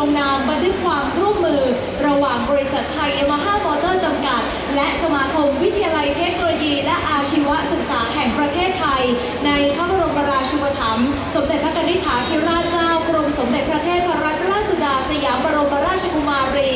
ลงนามบันทึกความร่วมมือ ระหว่างบริษัทไทยยามาฮ่ามอเตอร์จำกัด และสมาคมวิทยาลัยเทคโนโลยี และอาชีวศึกษาแห่งประเทศไทย ในพระบรมราชูปถัมภ์สมเด็จพระกนิษฐาธิราชเจ้ากรมสมเด็จพระเทพรัตนราชสุดาสยามบรมราชกุมารี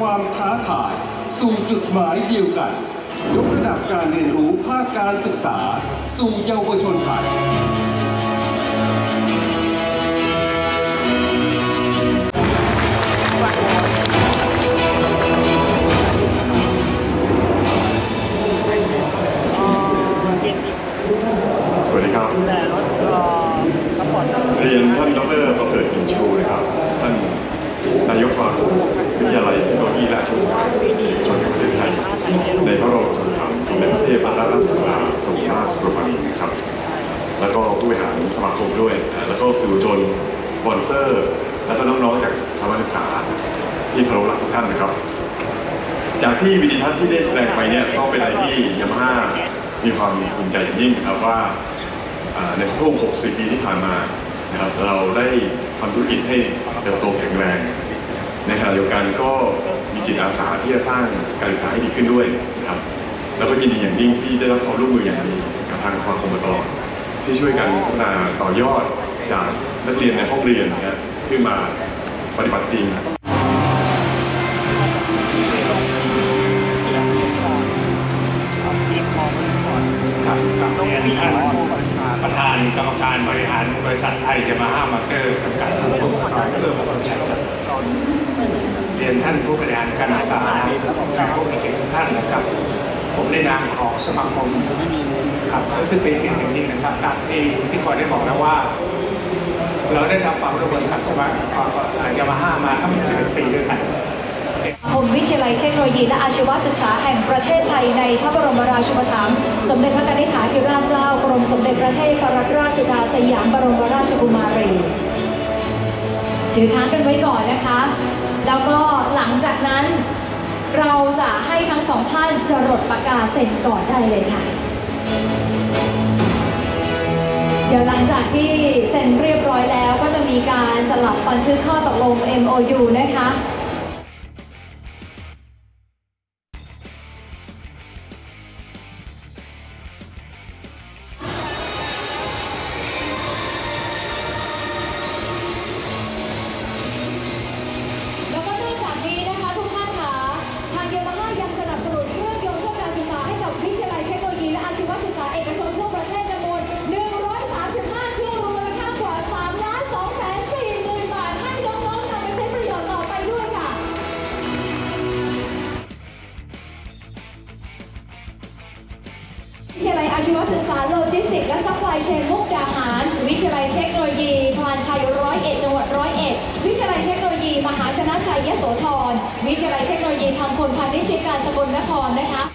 ความท้าทายสู่จุดหมายเดียวกัน ยกระดับการเรียนรู้ภาคการศึกษา สู่เยาวชนไทย สวัสดีครับแต่รถก็ซัพพอร์ตครับเรียนท่านดรประเสริฐอินชูนะครับ ท่านนายกสมาคมวิทยาลัยเทคโนโลยีและอาชีวศึกษาชนแห่งประเทศไทย ในพระบรมชนธรรมสมเด็จพระเทพรัตนราชสุดาสมมาตรบรมนีนะครับ แล้วก็ผู้บริหารสมาคมด้วย แล้วก็สื่อมวลชนสปอนเซอร์ แล้วก็น้องๆจากสถาบันศึกษาที่เคารพรักทุกท่านนะครับ จากที่วิดีทัศน์ที่ได้แสดงไปเนี่ยก็เป็นอะไรที่ยามาฮ่ามีความภูมิใจอย่างยิ่งครับว่าอ่า ในช่วง 60 ปีที่ผ่านมานะครับเราได้ทำธุรกิจให้เติบโตแข็งแรงในขณะเดียวกันก็มีจิตอาสาที่จะสร้างการศึกษาให้ดีขึ้นด้วยนะครับแล้วก็ยินดีอย่างยิ่งที่ได้รับความร่วมมืออย่างดีกับทางสมาคมมาตลอดที่ช่วยกันพัฒนาต่อยอดจากนักเรียนในห้องเรียนนะครับขึ้นมาปฏิบัติจริง ประธานกรรมการบริหารบริษัทไทยยามาฮ่ามอเตอร์จำกัดผู้ประกอบการเริ่มต้นชัดเรียนท่านผู้บริหารการศึกษาและผู้มีเกียรติทุกท่านนะครับ ผมในนามของสมาคมครับรู้สึกเป็นเกียรติอย่างยิ่งนะครับตามที่ที่คอยได้บอกแล้วว่า เราได้รับความร่วมมือกับสมาคมยามาฮ่ามาทั้งหมด11ปีด้วยกัน คมวิทยาลัยเทคโนโลยีและอาชีวศึกษาแห่งประเทศไทยในพระบรมราชูปถัมภ์สมเด็จพระนิษฐาธิราชเจ้ากรมสมเด็จพระเทพรัตนราชสุดาสยามบรมราชกุมารีถือค้างกันไว้ก่อนนะคะ แล้วก็หลังจากนั้นเราจะให้ทั้งสองท่านจรดประกาศเซ็นก่อนได้เลยค่ะ เดี๋ยวหลังจากที่เซ็นเรียบร้อยแล้วก็จะมีการสลับบันทึกข้อตกลง MOU นะคะ นมุกดาหาร วิทยาลัยเทคโนโลยีพลานชัยร้อยเอ็ดจังหวัดร้อยเอ็ดวิทยาลัยเทคโนโลยี มหาชนะชัยยโสธรวิทยาลัยเทคโนโลยีพังพลพันธิชยการสกลนครนะคะ